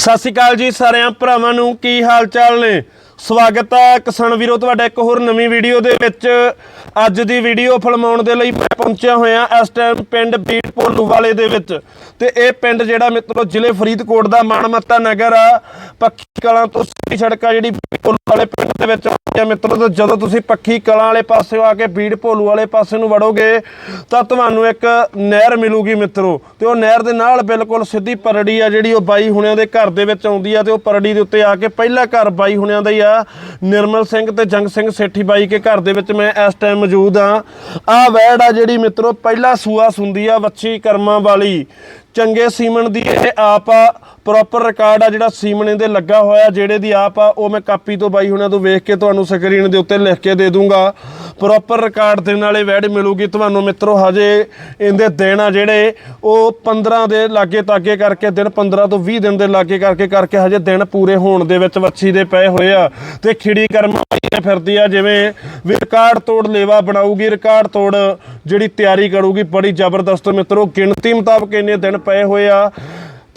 ਸਤਿ ਸ਼੍ਰੀ ਅਕਾਲ ਜੀ ਸਾਰਿਆਂ ਭਰਾਵਾਂ ਨੂੰ ਕੀ ਹਾਲ ਚਾਲ ਨੇ? ਸਵਾਗਤ ਹੈ ਕਿਸਾਨ ਵੀਰੋ, ਤੁਹਾਡਾ ਇੱਕ ਹੋਰ ਨਵੀਂ ਵੀਡੀਓ ਦੇ ਵਿੱਚ। ਅੱਜ ਦੀ ਵੀਡੀਓ ਫਿਲਮਾਉਣ ਦੇ ਲਈ ਮੈਂ ਪਹੁੰਚਿਆ ਹੋਇਆ ਇਸ ਟਾਈਮ ਪਿੰਡ ਬੀਟ ਭੋਲੂ ਵਾਲੇ ਦੇ ਵਿੱਚ। ਤੇ ਇਹ ਪਿੰਡ ਜਿਹੜਾ ਮਿੱਤਰੋ, ਜ਼ਿਲ੍ਹੇ ਫਰੀਦਕੋਟ ਦਾ ਮਾਣਮੱਤਾ ਨਗਰ ਆ। ਪੱਖੀ ਕਲਾਂ ਤੋਂ ਸਿੱਧੀ ਸੜਕ ਆ ਜਿਹੜੀ ਬੀੜ ਭੋਲੂ ਵਾਲੇ ਪਿੰਡ ਦੇ ਵਿੱਚ ਆਉਂਦੀ ਆ ਮਿੱਤਰੋ, ਤੇ ਜਦੋਂ ਤੁਸੀਂ ਪੱਖੀ ਕਲਾਂ ਵਾਲੇ ਪਾਸਿਓਂ ਆ ਕੇ ਬੀੜ ਭੋਲੂ ਵਾਲੇ ਪਾਸੇ ਨੂੰ ਵੜੋਗੇ, ਤਾਂ ਤੁਹਾਨੂੰ ਇੱਕ ਨਹਿਰ ਮਿਲੂਗੀ ਮਿੱਤਰੋ। ਤੇ ਉਹ ਨਹਿਰ ਦੇ ਨਾਲ ਬਿਲਕੁਲ ਸਿੱਧੀ ਪਰੜੀ ਆ ਜਿਹੜੀ ਉਹ ਬਾਈ ਹੁਣਿਆਂ ਦੇ ਘਰ ਦੇ ਵਿੱਚ ਆਉਂਦੀ ਆ, ਤੇ ਉਹ ਪਰੜੀ ਦੇ ਉੱਤੇ ਆ ਕੇ ਪਹਿਲਾ ਘਰ ਬਾਈ ਹੁਣਿਆਂ ਦਾ ਹੀ ਆ। ਨਿਰਮਲ ਸਿੰਘ ਤੇ ਜੰਗ ਸਿੰਘ ਸੇਠੀ ਬਾਈ ਕੇ ਘਰ ਦੇ ਵਿੱਚ ਮੈਂ ਇਸ ਟਾਈਮ ਮੌਜੂਦ ਆ। ਆ ਵੈੜ ਆ ਜਿਹੜੀ ਮਿੱਤਰੋ, ਪਹਿਲਾ ਸੂਆ ਸੁੰਦੀ ਆ, ਵੱਛੀ ਕਰਮਾਂ ਵਾਲੀ। ਚੰਗੇ ਸੀਮਨ ਦੀ ਇਹ ਆਪ ਆ। ਪ੍ਰੋਪਰ ਰਿਕਾਰਡ ਆ ਜਿਹੜਾ ਸੀਮਨੇ ਦੇ ਲੱਗਾ ਹੋਇਆ, ਜਿਹੜੇ ਦੀ ਆਪ ਆ, ਉਹ ਮੈਂ ਕਾਪੀ ਤੋਂ ਬਾਈ ਹੁਣਾਂ ਤੋਂ ਵੇਖ ਕੇ ਤੁਹਾਨੂੰ ਸਕਰੀਨ ਦੇ ਉੱਤੇ ਲਿਖ ਕੇ ਦੇ ਦੂੰਗਾ। ਪ੍ਰੋਪਰ ਰਿਕਾਰਡ ਦੇ ਨਾਲੇ ਵੈੜ ਮਿਲੂਗੀ ਤੁਹਾਨੂੰ ਮਿੱਤਰੋ, ਹਜੇ ਇਹਦੇ ਦਿਨ ਆ ਜਿਹੜੇ, ਉਹ 15 ਦੇ ਲਾਗੇ ਤਾਗੇ ਕਰਕੇ, ਦਿਨ 15 ਤੋਂ 20 ਦਿਨ ਦੇ ਲਾਗੇ ਕਰਕੇ ਕਰਕੇ ਹਜੇ ਦਿਨ ਪੂਰੇ ਹੋਣ ਦੇ ਵਿੱਚ ਵੱਛੀ ਦੇ ਪਏ ਹੋਏ ਆ। ਤੇ ਖਿੜੀ ਕਰਮਾਂ ਨੇ ਫਿਰਦੀ ਆ, ਜਿਵੇਂ ਵੀ ਰਿਕਾਰਡ ਤੋੜ ਲੇਵਾ ਬਣਾਊਗੀ ਰਿਕਾਰਡ ਤੋੜ ਜਿਹੜੀ ਤਿਆਰੀ ਕਰੂਗੀ, ਬੜੀ ਜ਼ਬਰਦਸਤ ਮਿੱਤਰੋ, ਗਿਣਤੀ ਮੁਤਾਬਕ ਇੰਨੇ ਦਿਨ ਪਏ ਹੋਏ ਆ।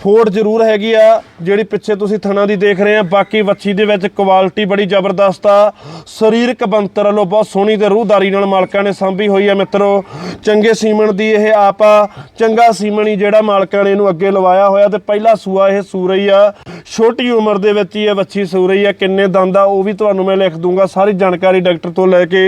ਫੋੜ ਜ਼ਰੂਰ ਹੈਗੀ ਆ, ਜਿਹੜੀ ਪਿੱਛੇ ਤੁਸੀਂ ਥਣਾ ਦੀ ਦੇਖ ਰਹੇ ਆ। ਬਾਕੀ ਵੱਛੀ ਦੇ ਵਿੱਚ ਕੁਆਲਿਟੀ ਬੜੀ ਜ਼ਬਰਦਸਤ ਆ। ਸਰੀਰਕ ਬੰਤਰ ਵੱਲੋਂ ਬਹੁਤ ਸੋਹਣੀ ਤੇ ਰੂਹਦਾਰੀ ਨਾਲ ਮਾਲਕਾਂ ਨੇ ਸਾਂਭੀ ਹੋਈ ਆ ਮਿੱਤਰੋ। ਚੰਗੇ ਸੀਮਣ ਦੀ ਇਹ ਆਪ ਆ। ਚੰਗਾ ਸੀਮਨ ਹੀ ਜਿਹੜਾ ਮਾਲਕਾਂ ਨੇ ਇਹਨੂੰ ਅੱਗੇ ਲਵਾਇਆ ਹੋਇਆ ਤੇ ਪਹਿਲਾ ਸੂਆ ਇਹ ਸੂਰਈ ਆ। ਛੋਟੀ ਉਮਰ ਦੇ ਵਿੱਚ ਹੀ ਇਹ ਵੱਛੀ ਸੂਰਈ ਆ। ਕਿੰਨੇ ਦੰਦ ਆ, ਉਹ ਵੀ ਤੁਹਾਨੂੰ ਮੈਂ ਲਿਖ ਦੂੰਗਾ। ਸਾਰੀ ਜਾਣਕਾਰੀ ਡਾਕਟਰ ਤੋਂ ਲੈ ਕੇ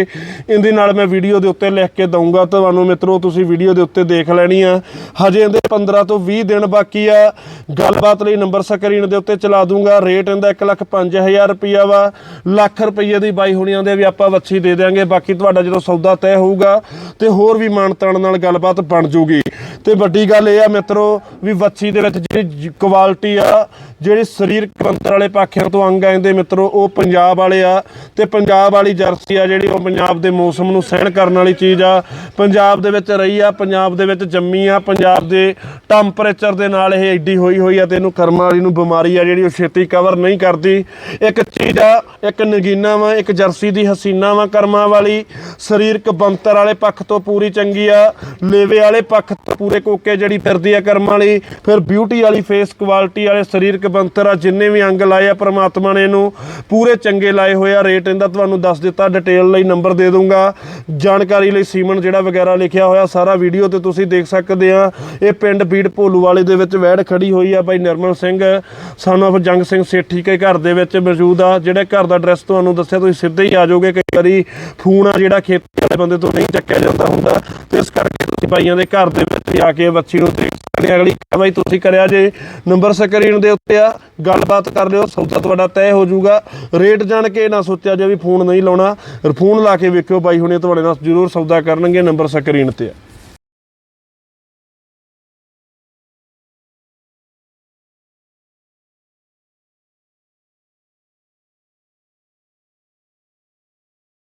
ਇਹਦੇ ਨਾਲ ਮੈਂ ਵੀਡੀਓ ਦੇ ਉੱਤੇ ਲਿਖ ਕੇ ਦਊਂਗਾ। ਤੁਹਾਨੂੰ ਮਿੱਤਰੋ, ਤੁਸੀਂ ਵੀਡੀਓ ਦੇ ਉੱਤੇ ਦੇਖ ਲੈਣੀ ਆ। ਹਜੇ ਇਹਦੇ 15 ਤੋਂ 20 ਦਿਨ ਬਾਕੀ ਆ। ਗੱਲਬਾਤ ਲਈ ਨੰਬਰ ਸਕਰੀਨ ਦੇ ਉੱਤੇ ਚਲਾ ਦੂੰਗਾ। ਰੇਟ ਇਹਦਾ 1 ਲੱਖ 5000 ਰੁਪਿਆ ਵਾ। ਲੱਖ ਰੁਪਏ ਦੀ ਬਾਈ ਹੋਣੀਆਂ ਦੇ ਵੀ ਆਪਾਂ ਵੱਛੀ ਦੇ ਦਿਆਂਗੇ। ਬਾਕੀ ਤੁਹਾਡਾ ਜਦੋਂ ਸੌਦਾ ਤੈਅ ਹੋਊਗਾ ਤੇ ਹੋਰ ਵੀ ਮਾਨਤਾਨ ਨਾਲ ਗੱਲਬਾਤ ਬਣ ਜੂਗੀ। ਤੇ ਵੱਡੀ ਗੱਲ ਇਹ ਆ ਮਿੱਤਰੋ ਵੀ ਵੱਛੀ ਦੇ ਵਿੱਚ ਜਿਹੜੀ ਕੁਆਲਿਟੀ ਆ, ਜਿਹੜੀ ਸਰੀਰਕ ਬੰਤਰ ਵਾਲੇ ਪਾਖਿਆਂ ਤੋਂ ਅੰਗ ਆਉਂਦੇ ਮਿੱਤਰੋ, ਉਹ ਪੰਜਾਬ ਵਾਲੇ ਆ ਤੇ ਪੰਜਾਬ ਵਾਲੀ ਜਰਸੀ ਆ ਜਿਹੜੀ ਉਹ ਪੰਜਾਬ ਦੇ ਮੌਸਮ ਨੂੰ ਸਹਿਣ ਕਰਨ ਵਾਲੀ ਚੀਜ਼ ਆ। ਪੰਜਾਬ ਦੇ ਵਿੱਚ ਰਹੀ ਆ, ਪੰਜਾਬ ਦੇ ਵਿੱਚ ਜੰਮੀ ਆ, ਪੰਜਾਬ ਦੇ ਟੈਂਪਰੇਚਰ ਦੇ ਨਾਲ ਇਹ ਐਡੀ ਹੋਈ ਹੋਈ ਆ ਤੇ ਇਹਨੂੰ ਕਰਮਾਂ ਵਾਲੀ ਨੂੰ ਬਿਮਾਰੀ ਆ ਜਿਹੜੀ ਉਹ ਛੇਤੀ ਕਵਰ ਨਹੀਂ ਕਰਦੀ। ਇੱਕ ਚੀਜ਼ ਆ, ਇੱਕ ਨਗੀਨਾ ਵਾ, ਇੱਕ ਜਰਸੀ ਦੀ ਹਸੀਨਾ ਵਾ ਕਰਮਾਂ ਵਾਲੀ। ਸਰੀਰਕ ਬੰਤਰ ਵਾਲੇ ਪੱਖ ਤੋਂ ਪੂਰੀ ਚੰਗੀ ਆ, ਲੇਵੇ ਵਾਲੇ ਪੱਖ ਤੋਂ ਪੂਰੀ ਕੋਕੇ ਜਿਹੜੀ ਫਿਰਦੀ ਆ ਕਰਮਾਂ ਵਾਲੀ, ਫਿਰ ਬਿਊਟੀ ਵਾਲੀ ਫੇਸ ਕੁਆਲਿਟੀ ਵਾਲੇ ਸਰੀਰਕ ਬੰਤਰ ਆ, ਜਿੰਨੇ ਵੀ ਅੰਗ ਲਾਏ ਆ ਪ੍ਰਮਾਤਮਾ ਨੇ ਇਹਨੂੰ, ਪੂਰੇ ਚੰਗੇ ਲਾਏ ਹੋਏ ਆ ਰੇਟ ਇਹਦਾ ਤੁਹਾਨੂੰ ਦੱਸ ਦਿੱਤਾ ਡਿਟੇਲ ਲਈ ਨੰਬਰ ਦੇ ਦੂੰਗਾ ਜਾਣਕਾਰੀ ਲਈ ਸੀਮਨ ਜਿਹੜਾ ਵਗੈਰਾ ਲਿਖਿਆ ਹੋਇਆ, ਸਾਰਾ ਵੀਡੀਓ ਤੇ ਤੁਸੀਂ ਦੇਖ ਸਕਦੇ ਆ। ਇਹ ਪਿੰਡ ਬੀੜ ਭੋਲੂ ਵਾਲੇ ਦੇ ਵਿੱਚ ਵੈੜ ਖੜੀ ਹੋਈ ਆ ਬਾਈ ਨਿਰਮਲ ਸਿੰਘ। ਸਨ of ਜੰਗ ਸਿੰਘ ਸੇਠੀ ਕੇ ਘਰ ਦੇ ਵਿੱਚ ਮੌਜੂਦ ਆ, ਜਿਹੜੇ ਘਰ ਦਾ ਐਡਰੈਸ ਤੁਹਾਨੂੰ ਦੱਸਿਆ, ਤੁਸੀਂ ਸਿੱਧੇ ਹੀ ਆ ਜਾਓਗੇ ਕਈ ਵਾਰੀ। ਫੋਨ ਆ ਜਿਹੜਾ ਖੇਤੀ ਵਾਲੇ ਬੰਦੇ ਤੋਂ ਨਹੀਂ ਚੱਕਿਆ ਜਾਂਦਾ ਹੁੰਦਾ, ਤੇ ਇਸ ਕਰਕੇ ਤੁਸੀਂ ਬਾਈਆਂ ਦੇ ਘਰ ਦੇ ਵਿੱਚ ਹੀ ਕੇ ਬੱਚੀ ਨੂੰ ਦੇਖ ਸਕਦੇ ਆ। ਅਗਲੀ ਕਾਰਵਾਈ ਤੁਸੀਂ ਕਰਿਆ ਜੇ। ਨੰਬਰ ਸਕਰੀਨ ਦੇ ਉੱਤੇ ਆ। ਗੱਲਬਾਤ ਕਰ ਲਿਓ। ਸੌਦਾ ਤੁਹਾਡਾ ਤੈਅ ਹੋ ਜਾਊਗਾ। ਰੇਟ ਜਾਣ ਕੇ ਨਾ ਸੋਚਿਆ ਜੇ ਵੀ ਫੋਨ ਨਹੀਂ ਲਾਉਣਾ। ਫੋਨ ਲਾ ਕੇ ਵੇਖਿਓ ਬਾਈ ਹੁਣੇ ਤੁਹਾਡੇ ਨਾਲ ਜ਼ਰੂਰ ਸੌਦਾ ਕਰਨਗੇ ਨੰਬਰ ਸਕਰੀਨ ਤੇ ਆ।